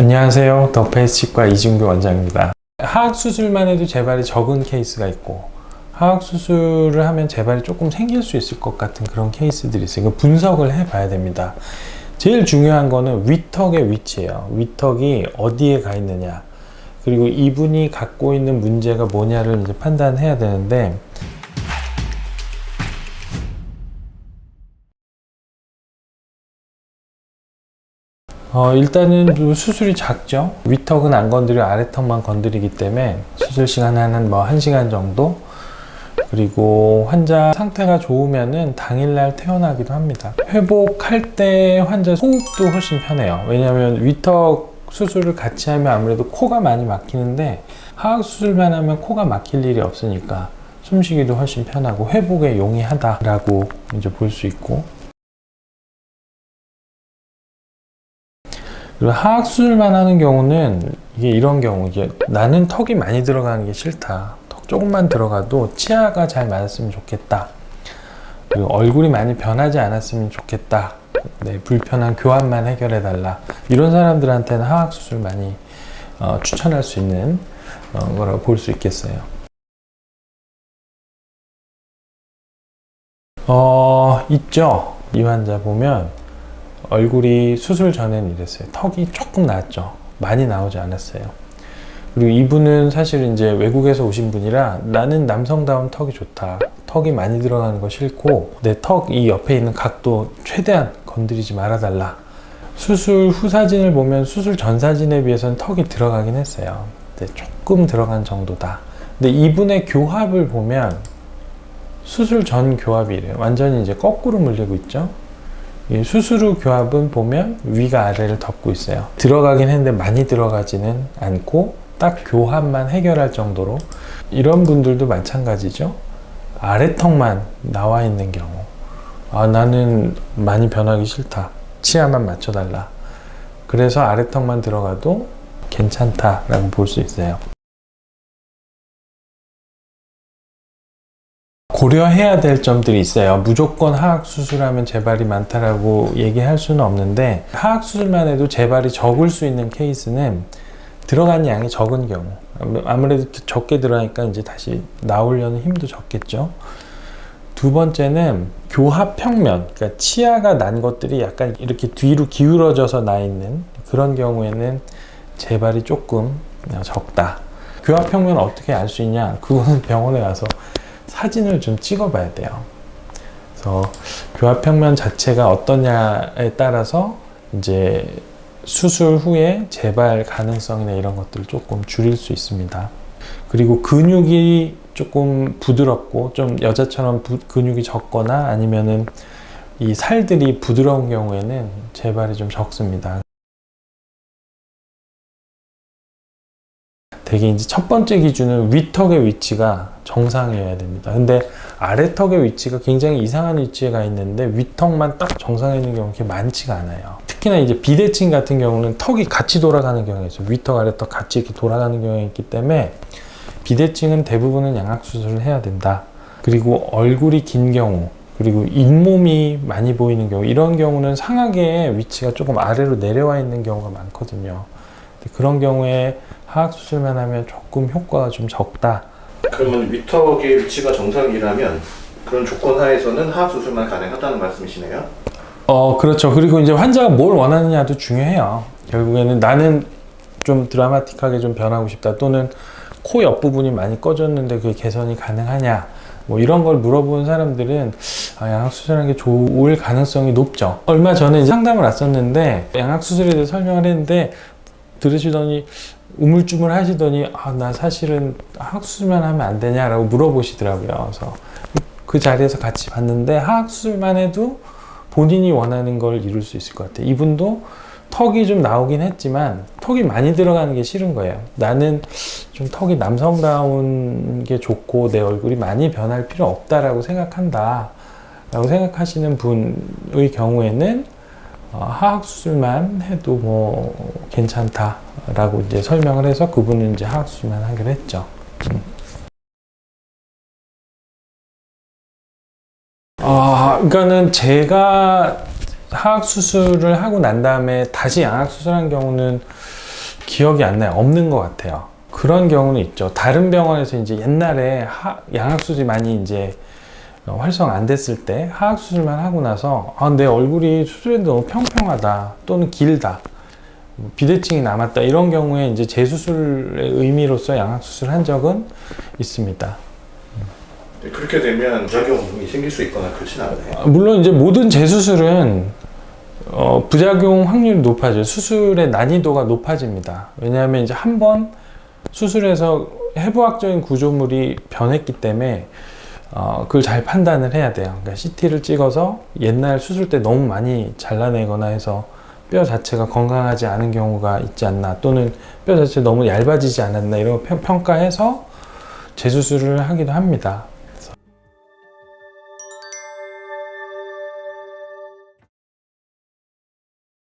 안녕하세요. 더 페이스 치과 이준규 원장입니다. 하악 수술만 해도 재발이 적은 케이스가 있고 하악 수술을 하면 재발이 조금 생길 수 있을 것 같은 그런 케이스들이 있어요. 분석을 해봐야 됩니다. 제일 중요한 거는 위턱의 위치예요. 위턱이 어디에 가 있느냐. 그리고 이분이 갖고 있는 문제가 뭐냐를 이제 판단해야 되는데 어, 일단은 좀 수술이 작죠. 위턱은 안 건드리고 아래턱만 건드리기 때문에 수술 시간은 한뭐 1시간 정도. 그리고 환자 상태가 좋으면은 당일날 퇴원하기도 합니다. 회복할 때 환자 호흡도 훨씬 편해요. 왜냐하면 위턱 수술을 같이 하면 아무래도 코가 많이 막히는데 하악 수술만 하면 코가 막힐 일이 없으니까 숨쉬기도 훨씬 편하고 회복에 용이하다라고 이제 볼 수 있고 그리고 하악 수술만 하는 경우는 이게 이런 경우 이게 나는 턱이 많이 들어가는 게 싫다. 턱 조금만 들어가도 치아가 잘 맞았으면 좋겠다. 그리고 얼굴이 많이 변하지 않았으면 좋겠다. 네, 불편한 교환만 해결해 달라. 이런 사람들한테는 하악 수술 많이 어, 추천할 수 있는 어, 거라고 볼 수 있겠어요. 어, 있죠. 이 환자 보면 얼굴이 수술 전에는 이랬어요. 턱이 조금 나왔죠. 많이 나오지 않았어요. 그리고 이분은 사실 이제 외국에서 오신 분이라 나는 남성다운 턱이 좋다. 턱이 많이 들어가는 거 싫고 내 턱 이 옆에 있는 각도 최대한 건드리지 말아달라. 수술 후 사진을 보면 수술 전 사진에 비해서는 턱이 들어가긴 했어요. 근데 조금 들어간 정도다. 근데 이분의 교합을 보면 수술 전 교합이 이래요. 완전히 이제 거꾸로 물리고 있죠. 이 수술 후 교합은 보면 위가 아래를 덮고 있어요. 들어가긴 했는데 많이 들어가지는 않고 딱 교합만 해결할 정도로 이런 분들도 마찬가지죠. 아래턱만 나와 있는 경우. 아, 나는 많이 변하기 싫다. 치아만 맞춰달라. 그래서 아래턱만 들어가도 괜찮다라고 볼 수 있어요. 고려해야 될 점들이 있어요. 무조건 하악 수술하면 재발이 많다라고 얘기할 수는 없는데 하악 수술만 해도 재발이 적을 수 있는 케이스는 들어간 양이 적은 경우 아무래도 적게 들어가니까 이제 다시 나오려는 힘도 적겠죠. 두 번째는 교합 평면, 그러니까 치아가 난 것들이 약간 이렇게 뒤로 기울어져서 나 있는 그런 경우에는 재발이 조금 적다. 교합 평면 어떻게 알 수 있냐? 그거는 병원에 가서 사진을 좀 찍어봐야 돼요. 그래서 교합 평면 자체가 어떠냐에 따라서 이제 수술 후에 재발 가능성이나 이런 것들을 조금 줄일 수 있습니다. 그리고 근육이 조금 부드럽고 좀 여자처럼 부, 근육이 적거나 아니면은 이 살들이 부드러운 경우에는 재발이 좀 적습니다. 되게 이제 첫 번째 기준은 위턱의 위치가 정상이어야 됩니다. 근데 아래턱의 위치가 굉장히 이상한 위치에 가 있는데 위턱만 딱 정상에 있는 경우가 그렇게 많지가 않아요. 특히나 이제 비대칭 같은 경우는 턱이 같이 돌아가는 경우가 있어요. 위턱, 아래턱 같이 이렇게 돌아가는 경우가 있기 때문에 비대칭은 대부분은 양악 수술을 해야 된다. 그리고 얼굴이 긴 경우, 그리고 잇몸이 많이 보이는 경우, 이런 경우는 상하계의 위치가 조금 아래로 내려와 있는 경우가 많거든요. 그런 경우에 하악 수술만 하면 조금 효과가 좀 적다. 그러면 위턱의 위치가 정상이라면 그런 조건 하에서는 하악 수술만 가능하다는 말씀이시네요. 어, 그렇죠. 그리고 이제 환자가 뭘 원하느냐도 중요해요. 결국에는 나는 좀 드라마틱하게 좀 변하고 싶다. 또는 코 옆 부분이 많이 꺼졌는데 그게 개선이 가능하냐. 뭐 이런 걸 물어보는 사람들은 아, 양악 수술하는 게 좋을 가능성이 높죠. 얼마 전에 상담을 왔었는데 양악 수술에 대해 설명을 했는데 들으시더니 우물쭈물 하시더니 아, 나 사실은 하악 수술만 하면 안 되냐라고 물어보시더라고요. 그래서 그 자리에서 같이 봤는데 하악 수술만 해도 본인이 원하는 걸 이룰 수 있을 것 같아요. 이분도 턱이 좀 나오긴 했지만 턱이 많이 들어가는 게 싫은 거예요. 나는 좀 턱이 남성다운 게 좋고 내 얼굴이 많이 변할 필요 없다라고 생각한다. 라고 생각하시는 분의 경우에는 어, 하악 수술만 해도 뭐 괜찮다라고 이제 설명을 해서 그분은 이제 하악 수술만 하기로 했죠. 음. 아, 그러니까는 제가 하악 수술을 하고 난 다음에 다시 양악 수술한 경우는 기억이 안 나요. 없는 것 같아요. 그런 경우는 있죠. 다른 병원에서 이제 옛날에 하- 양악 수술이 많이 이제 어, 활성 안 됐을 때 하악 수술만 하고 나서 아, 내 얼굴이 수술했는데 너무 평평하다 또는 길다 뭐 비대칭이 남았다 이런 경우에 이제 재수술의 의미로서 양악 수술을 한 적은 있습니다. 네, 그렇게 되면 부작용이 생길 수 있거나 그렇진 않아요. 아, 물론 이제 모든 재수술은 어, 부작용 확률이 높아져요. 수술의 난이도가 높아집니다. 왜냐하면 이제 한 번 수술해서 해부학적인 구조물이 변했기 때문에 어, 그걸 잘 판단을 해야 돼요. 그러니까 CT를 찍어서 옛날 수술 때 너무 많이 잘라내거나 해서 뼈 자체가 건강하지 않은 경우가 있지 않나 또는 뼈 자체 너무 얇아지지 않았나 이런 평가해서 재수술을 하기도 합니다.